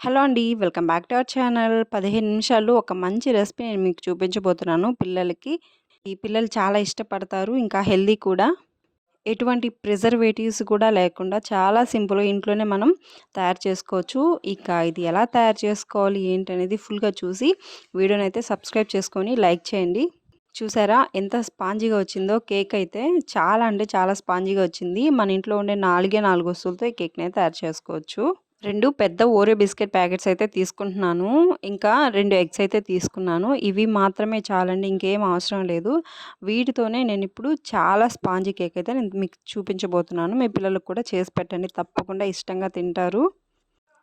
Hello అండి welcome back to our channel. పదిహేను నిమిషాలు ఒక మంచి రెసిపీ నేను మీకు చూపించబోతున్నాను పిల్లలకి. ఈ పిల్లలు చాలా ఇష్టపడతారు ఇంకా హెల్దీ కూడా. ఎటువంటి ప్రిజర్వేటివ్స్ కూడా లేకుండా చాలా సింపుల్గా ఇంట్లోనే మనం తయారు చేసుకోవచ్చు. ఇక ఇది ఎలా తయారు చేసుకోవాలి ఏంటి అనేది ఫుల్గా చూసి వీడియోని అయితే సబ్స్క్రైబ్ చేసుకొని లైక్ చేయండి. చూసారా ఎంత స్పాంజీగా వచ్చిందో కేక్ అయితే చాలా అంటే చాలా స్పాంజీగా వచ్చింది. మన ఇంట్లో ఉండే నాలుగే నాలుగు వస్తువులతో ఈ కేక్ని అయితే తయారు చేసుకోవచ్చు. రెండు పెద్ద ఓరియో బిస్కెట్ ప్యాకెట్స్ అయితే తీసుకుంటున్నాను. ఇంకా రెండు ఎగ్స్ అయితే తీసుకున్నాను. ఇవి మాత్రమే చాలండి ఇంకేం అవసరం లేదు. వీటితోనే నేను ఇప్పుడు చాలా స్పాంజీ కేక్ అయితే నేను మీకు చూపించబోతున్నాను. మీ పిల్లలకు కూడా చేసి పెట్టండి తప్పకుండా ఇష్టంగా తింటారు.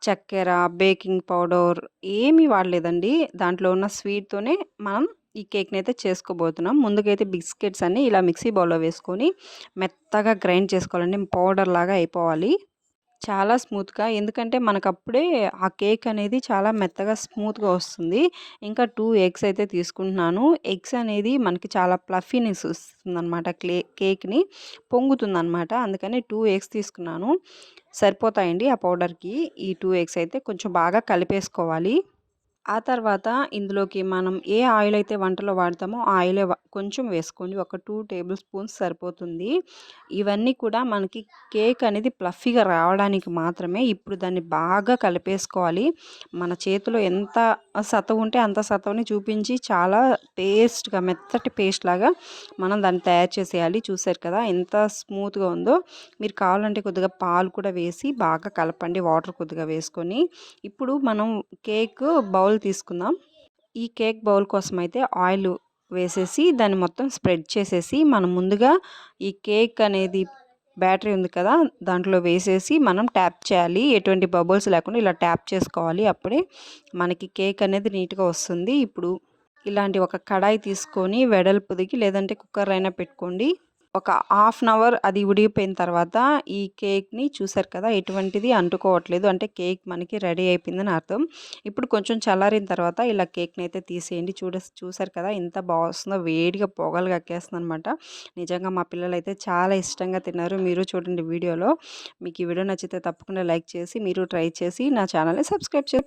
చక్కెర బేకింగ్ పౌడర్ ఏమీ వాడలేదండి. దాంట్లో ఉన్న స్వీట్తోనే మనం ఈ కేక్ని అయితే చేసుకోబోతున్నాం. ముందుకైతే బిస్కెట్స్ అన్ని ఇలా మిక్సీ బౌల్లో వేసుకొని మెత్తగా గ్రైండ్ చేసుకోవాలండి. పౌడర్ లాగా అయిపోవాలి. చాలా స్మూత్గా. ఎందుకంటే మనకు అప్పుడే ఆ కేక్ అనేది చాలా మెత్తగా స్మూత్గా వస్తుంది. ఇంకా టూ ఎగ్స్ అయితే తీసుకుంటున్నాను. ఎగ్స్ అనేది మనకి చాలా ప్లఫీనెస్ వస్తుంది అనమాట క్లే కేక్ని పొంగుతుంది అనమాట అందుకని టూ ఎగ్స్ తీసుకున్నాను. సరిపోతాయండి ఆ పౌడర్కి. ఈ టూ ఎగ్స్ అయితే కొంచెం బాగా కలిపేసుకోవాలి. ఆ తర్వాత ఇందులోకి మనం ఏ ఆయిల్ అయితే వంటలో వాడతామో ఆ ఆయిలే కొంచెం వేసుకోండి. ఒక టూ టేబుల్ స్పూన్స్ సరిపోతుంది. ఇవన్నీ కూడా మనకి కేక్ అనేది ప్లఫీగా రావడానికి మాత్రమే ఇప్పుడు దాన్ని బాగా కలిపేసుకోవాలి. మన చేతిలో ఎంత సతవు ఉంటే అంత సతవుని చూపించి చాలా పేస్ట్గా మెత్తటి పేస్ట్ లాగా మనం దాన్ని తయారు చేసేయాలి. చూసారు కదా ఎంత స్మూత్గా ఉందో. మీరు కావాలంటే కొద్దిగా పాలు కూడా వేసి బాగా కలపండి. వాటర్ కొద్దిగా వేసుకొని. ఇప్పుడు మనం కేక్ బౌల్ తీసుకుందాం. ఈ కేక్ బౌల్ కోసం అయితే ఆయిల్ వేసేసి దాన్ని మొత్తం స్ప్రెడ్ చేసేసి మనం ముందుగా ఈ కేక్ అనేది బ్యాటరీ ఉంది కదా దాంట్లో వేసేసి మనం ట్యాప్ చేయాలి. ఎటువంటి బబుల్స్ లేకుండా ఇలా ట్యాప్ చేసుకోవాలి. అప్పుడే మనకి కేక్ అనేది నీట్గా వస్తుంది. ఇప్పుడు ఇలాంటి ఒక కడాయి తీసుకొని వెడల్పుదికి లేదంటే కుక్కర్ అయినా పెట్టుకోండి. ఒక హాఫ్ అన్ అవర్ అది ఉడిగిపోయిన తర్వాత ఈ కేక్ని చూసారు కదా! ఎటువంటిది అంటుకోవట్లేదు. అంటే కేక్ మనకి రెడీ అయిపోయిందని అర్థం. ఇప్పుడు కొంచెం చల్లారిన తర్వాత ఇలా కేక్ని అయితే తీసేయండి. చూడ చూసారు కదా! ఎంత బాగుస్తుందో వేడిగా పొగలు కక్కేస్తుంది అనమాట నిజంగా మా పిల్లలు అయితే చాలా ఇష్టంగా తిన్నారు. మీరు చూడండి వీడియోలో. మీకు ఈ వీడియో నచ్చితే తప్పకుండా లైక్ చేసి మీరు ట్రై చేసి నా ఛానల్ని సబ్స్క్రైబ్ చేసి